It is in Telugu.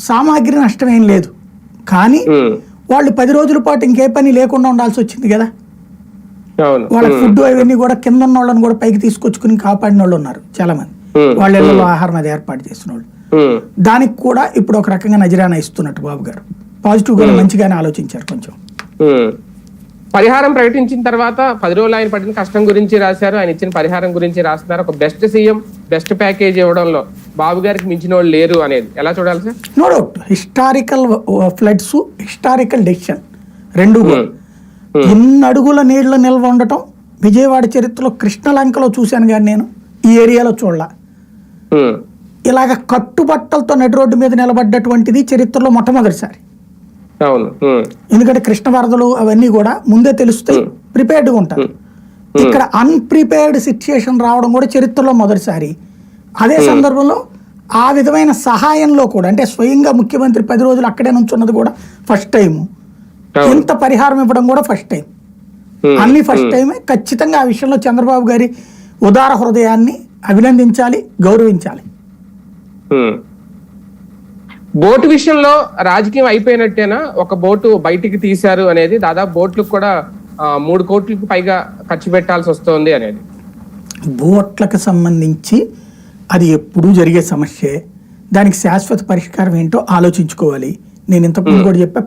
సామాగ్రి నష్టం ఏం లేదు. కానీ వాళ్ళు పది రోజుల పాటు ఇంకే పని లేకుండా ఉండాల్సి వచ్చింది కదా? వాళ్ళ ఫుడ్ అవన్నీ కూడా కింద ఉన్న వాళ్ళని కూడా పైకి తీసుకొచ్చుకుని కాపాడిన వాళ్ళు ఉన్నారు చాలా మంది వాళ్ళ ఇళ్ళలో ఆహారం అది ఏర్పాటు చేసిన వాళ్ళు దానికి కూడా ఇప్పుడు ఒక రకంగా నజరానా ఇస్తున్నట్టు బాబు గారు. పాజిటివ్గా మంచిగానే ఆలోచించారు కొంచెం. పరిహారం ప్రకటించిన తర్వాత పది రోజులు ఆయన పడిన కష్టం గురించి రాశారు. ఆయన ఇచ్చిన పరిహారం గురించి రాస్తున్నారు. ఒక బెస్ట్ సీఎం బెస్ట్ ప్యాకేజ్ ఇవ్వడంలో బాబు గారికి మించిన వాళ్ళు లేరు అనేది. ఎలా చూడాలి sir? No doubt. Historical floods historical decision. రెండు ఇన్ని అడుగుల నీళ్ళ నిల్వ ఉండటం విజయవాడ చరిత్రలో కృష్ణలంకలో చూశాను కానీ నేను. ఈ ఏరియాలో చూడాల. ఉమ్, ఇలాగ కట్టుబట్టలతో నడి రోడ్డు మీద నిలబడ్డటువంటిది చరిత్రలో మొట్టమొదటిసారి. ఎందుకంటే కృష్ణ వరదలు అవన్నీ కూడా ముందే తెలుస్తాయి ప్రిపేర్డ్గా ఉంటారు. ఇక్కడ అన్ప్రిపేర్డ్ సిచ్యుయేషన్ రావడం కూడా చరిత్రలో మొదటిసారి. అదే సందర్భంలో ఆ విధమైన సహాయంలో కూడా అంటే స్వయంగా ముఖ్యమంత్రి పది రోజులు అక్కడే నుంచున్నది కూడా ఫస్ట్ టైం. ఇంత పరిహారం ఇవ్వడం కూడా ఫస్ట్ టైం అన్ని ఫస్ట్ టైమే ఖచ్చితంగా ఆ విషయంలో చంద్రబాబు గారి ఉదార హృదయాన్ని అభినందించాలి గౌరవించాలి. బోటు విషయంలో రాజకీయం అయిపోయినట్టేనా? ఒక బోటు బయటికి తీశారు అనేది దాదాపు బోట్లకు కూడా మూడు కోట్లకు పైగా ఖర్చు పెట్టాల్సి వస్తుంది అనేది. బోట్లకు సంబంధించి అది ఎప్పుడూ జరిగే సమస్యే. దానికి శాశ్వత పరిష్కారం ఏంటో ఆలోచించుకోవాలి. నేను ఇంతకుముందు కూడా చెప్పా